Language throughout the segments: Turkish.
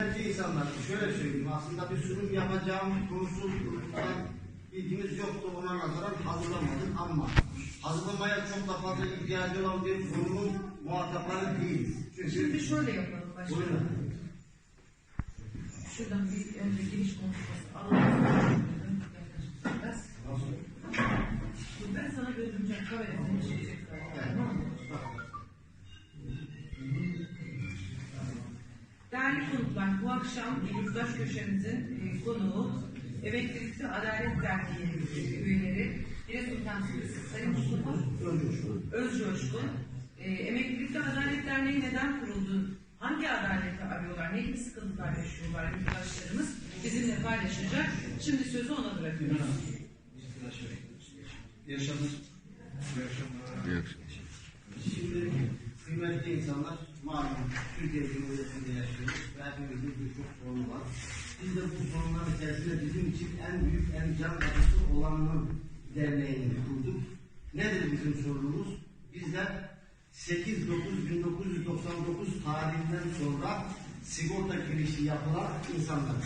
Bence insanlar şöyle söyleyeyim aslında bir sunum yapacağım konusunda bilgimiz yoktu ona nazaran hazırlamadık ama hazırlamaya çok da fazla ihtiyacı olan bir konumun muhatapları değiliz. Çünkü Şimdi şöyle yapalım başkanım. Buyurun. Şuradan bir önce giriş konuşması alalım. Ben sana götüreceğim kamerasını çekecek. Tamam konuklar, bu akşam Yurttaş Köşemizin e, konuğu Emeklilikte Adalet Derneği üyeleri Giresun Temsilcisi Sayın Mustafa Özcoşkun. E, Emeklilikte Adalet Derneği neden kuruldu? Hangi adaleti arıyorlar? Ne gibi sıkıntılar yaşıyorlar yurttaşlarımız? Bizimle paylaşacak. Şimdi sözü ona bırakıyoruz. İyi akşamlar. Şimdi kıymetli insanlar Türkiye Cumhuriyeti'nde yaşıyoruz ve hepimizin birçok sorunu var. Biz de bu sorunların içerisinde bizim için en büyük, en can acısı olanın derneğini kurduk. Nedir bizim sorunumuz? Bizler 8-9-1999 tarihinden sonra sigorta girişi yapılan insanlar.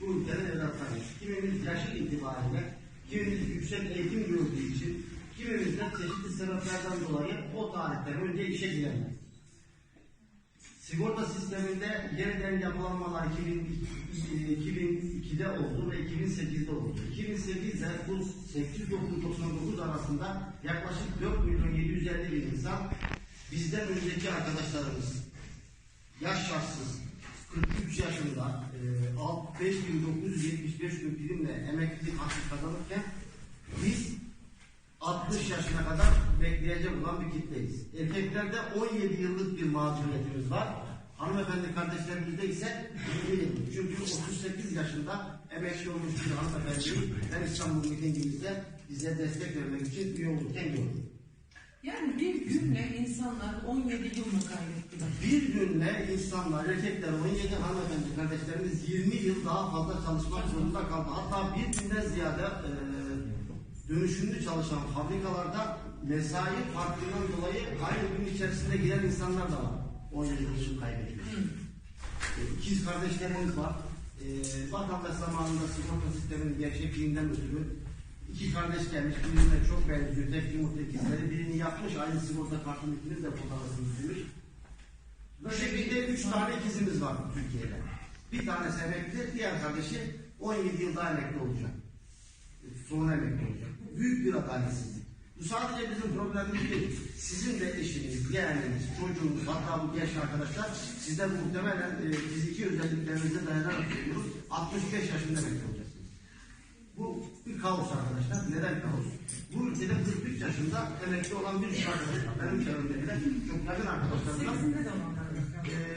Bu ülkenin evlatlarıyız. Kimimiz yaşı itibariyle, kimimiz yüksek eğitim gördüğü için, kimimiz de çeşitli sebeplerden dolayı o tarihten önce işe girenler. Sigorta sisteminde yeniden yapılanmalar 2002'de oldu ve 2008'de oldu. 2008'de bu 899 arasında yaklaşık 4 milyon 750 bin insan bizden önceki arkadaşlarımız yaş şartsız 43 yaşında e, 5975 gün primle emeklilik hakkı kazanırken biz 60 yaşına kadar bekleyecek olan bir kitleyiz. Erkeklerde 17 yıllık bir mağduriyetimiz var. Hanımefendi kardeşlerimizde ise 20 yıllık. Çünkü 38 yaşında emekli olmuş bir hanımefendiyi ben İstanbul mitingimizde bize destek vermek için üye olurken gördüm. Yani bir günle insanlar 17 yıl mı kaybettiler? Bir günle insanlar, erkekler 17 hanımefendi kardeşlerimiz 20 yıl daha fazla çalışmak zorunda kaldı. Hatta bir günden ziyade e, dönüşümlü çalışan fabrikalarda mesai farkından dolayı aynı gün içerisinde giren insanlar da var. 17 yıl kaybediyor. E, İkiz kardeşlerimiz var. E, vatandaş zamanında sigorta sisteminin gerçekliğinden ötürü iki kardeş gelmiş, birbirine çok benziyor. Tek yumurta ikizleri. Birini yapmış, aynı sigorta kartının ikimiz de fotoğrafını sürmüş. Bu şekilde üç tane ikizimiz var Türkiye'de. Bir tanesi emekli, diğer kardeşi 17 yılda emekli olacak. Sonra emekli olacak. Büyük bir adaletsizlik. Bu sadece bizim problemimiz değil. Sizin de eşiniz, yeğeniniz, çocuğunuz, hatta bu genç arkadaşlar sizden muhtemelen e, fiziki özelliklerinize dayanarak söylüyoruz. 65 yaşında olacaksınız. Bu bir kaos arkadaşlar. Neden kaos? Bu ülkede 43 yaşında emekli olan bir arkadaş var. Benim çevremdekiler çok yakın arkadaşlarımdan ee,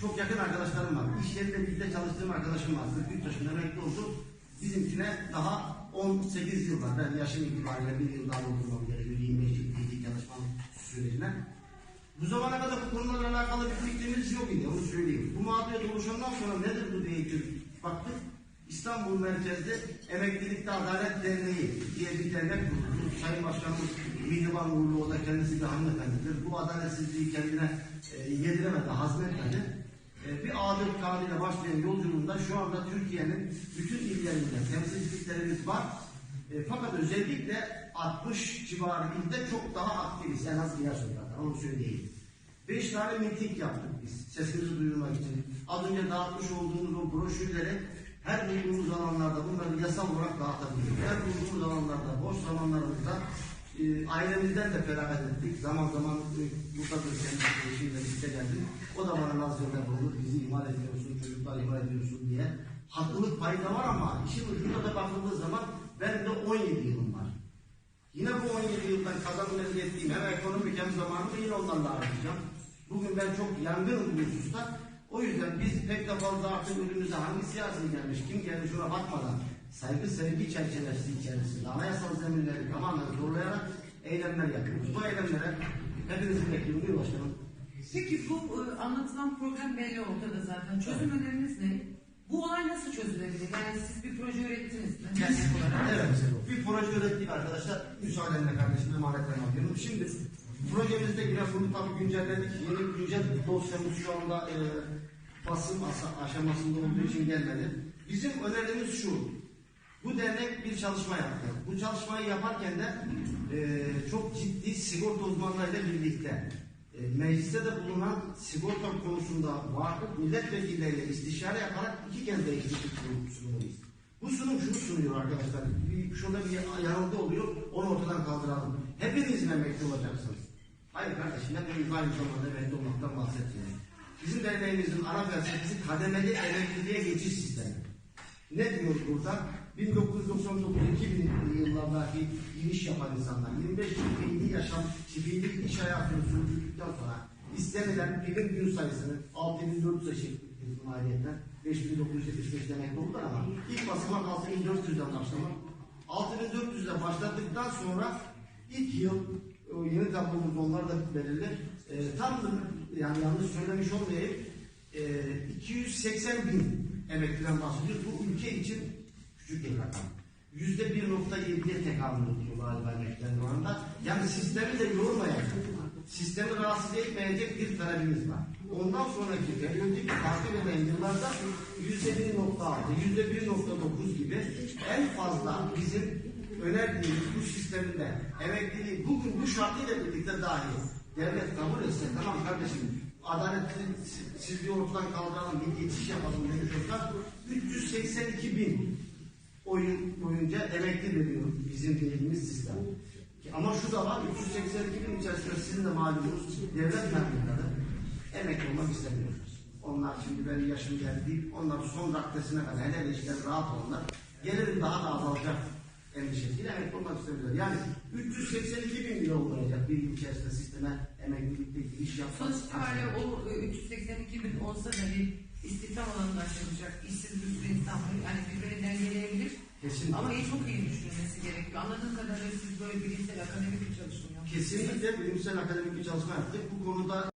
çok yakın arkadaşlarım var. İş yerinde birlikte çalıştığım arkadaşım var. 43 yaşında emekli oldu. Bizimkine daha 18 yıl var. Ben yaşım itibariyle bir yıl daha oturmam gerekiyor. 25 yıl ilgili çalışmam sürecine. Bu zamana kadar bu konularla alakalı bir fikrimiz yok idi. Onu söyleyeyim. Bu mağduriyet oluşandan sonra nedir bu diye baktık. İstanbul merkezde Emeklilikte Adalet Derneği diye bir dernek kuruldu. Sayın Başkanımız Mihriban Uğurlu o da kendisi bir hanımefendidir. Bu adaletsizliği kendine e, yediremedi, hazmetmedi. E, bir adet kanıyla başlayan yolculuğunda şu anda Türkiye'nin bütün illerinde temsilciliklerimiz var. E, fakat özellikle 60 civarı ilde çok daha aktifiz. En az diğer sokakta, onu söyleyeyim. Beş tane miting yaptık biz sesimizi duyurmak için. Az önce dağıtmış olduğumuz o broşürleri her bulduğumuz alanlarda bunları yasal olarak dağıtabiliyoruz. Her bulduğumuz alanlarda boş zamanlarımızda e, ailemizden de feragat ettik. Zaman zaman e, buradadır kendi eşimle birlikte geldim. O da bana nazarda bulunur. Bizi ihmal ediyorsun, çocuklar ihmal ediyorsun diye. Haklılık payı da var ama işin ucunda da bakıldığı zaman ben de 17 yılım var. Yine bu 17 yıldan kazanım elde ettiğim hem ekonomik hem zamanımı yine onlarla harcayacağım. Bugün ben çok yangınım bu hususta. O yüzden biz pek de fazla artık önümüze hangi siyasi gelmiş, kim gelmiş ona bakmadan saygı sevgi çerçevesi içerisinde anayasal zeminleri tamamen zorlayarak eylemler yapıyoruz. Bu eylemlere hepinizin bekliyorum. Buyur başkanım. Peki bu e, anlatılan problem belli ortada zaten. Çözüm öneriniz ne? Bu olay nasıl çözülebilir? Yani siz bir proje ürettiniz mi? Evet, bir proje ürettik arkadaşlar. Müsaadenle kardeşim emanetten alıyorum. Şimdi projemizde bunu tabii güncelledik. Yeni güncel dosyamız şu anda e, basım aşamasında olduğu için gelmedi. Bizim önerimiz şu. Bu dernek bir çalışma yaptı. Bu çalışmayı yaparken de e, çok ciddi sigorta uzmanlarıyla birlikte e, mecliste de bulunan sigorta konusunda vakıf milletvekilleriyle istişare yaparak iki kez değiştirdik bu sunumuyuz. Bu sunum şunu sunuyor arkadaşlar. Bir, şurada bir yanılgı oluyor. Onu ortadan kaldıralım. Hepiniz emekli olacaksınız. Hayır kardeşim hepimiz aynı zamanda emekli olmaktan bahsetmiyoruz. Bizim derneğimizin ana felsefesi kademeli emekliliğe geçiş sistemi. Ne diyor burada? 1999-2000 yıllardaki giriş yapan insanlar 25 yıl fiili yaşam, fiili iş hayatını sürdürdükten sonra istenilen prim gün sayısını 6400'e çektik maliyetten 5975 demek oldular ama ilk basamak 6400'den başlamak 6400'de başladıktan sonra ilk yıl yeni tablomuz onlar da belirli. E, tam da yani yanlış söylemiş olmayayım. E, 280 bin emekliden bahsediyoruz. Bu ülke için küçük bir rakam. Yüzde 1.7'ye tekamül ediyor galiba emeklilerin oranında. Yani sistemi de yormayacak, sistemi rahatsız etmeyecek bir talebimiz var. Ondan sonraki periyodik takip eden yıllarda yüzde 1.6, yüzde 1.9 gibi en fazla bizim önerdiğimiz bu sistemde emekliliği bugün bu şartıyla birlikte dahi devlet kabul etse tamam kardeşim adaletsizliği ortadan kaldıralım bir geçiş yapalım olsa 382 bin oyun boyunca emekli veriyor bizim dediğimiz sistem. Ama şu da var 382 bin içerisinde sizin de malumunuz devlet memurları emekli olmak istemiyoruz. Onlar şimdi benim yaşım geldi deyip onlar son raddesine kadar hele işler rahat onlar. Gelirim daha da azalacak endişesiyle emekli olmak istemiyorlar. Yani 382 bin lira olacak bir yıl içerisinde sisteme emeklilikte giriş yapmak. Sonuç itibariyle o e, 382 bin olsa da bir istihdam alanında açılacak. İşsiz bir sürü insan. Yani birbirini dengeleyebilir. Kesinlikle. Ama iyi çok iyi düşünülmesi gerekiyor. Anladığım kadarıyla siz böyle bilimsel akademik bir çalışma yapıyorsunuz. Kesinlikle bilimsel akademik bir çalışma yaptık. Bu konuda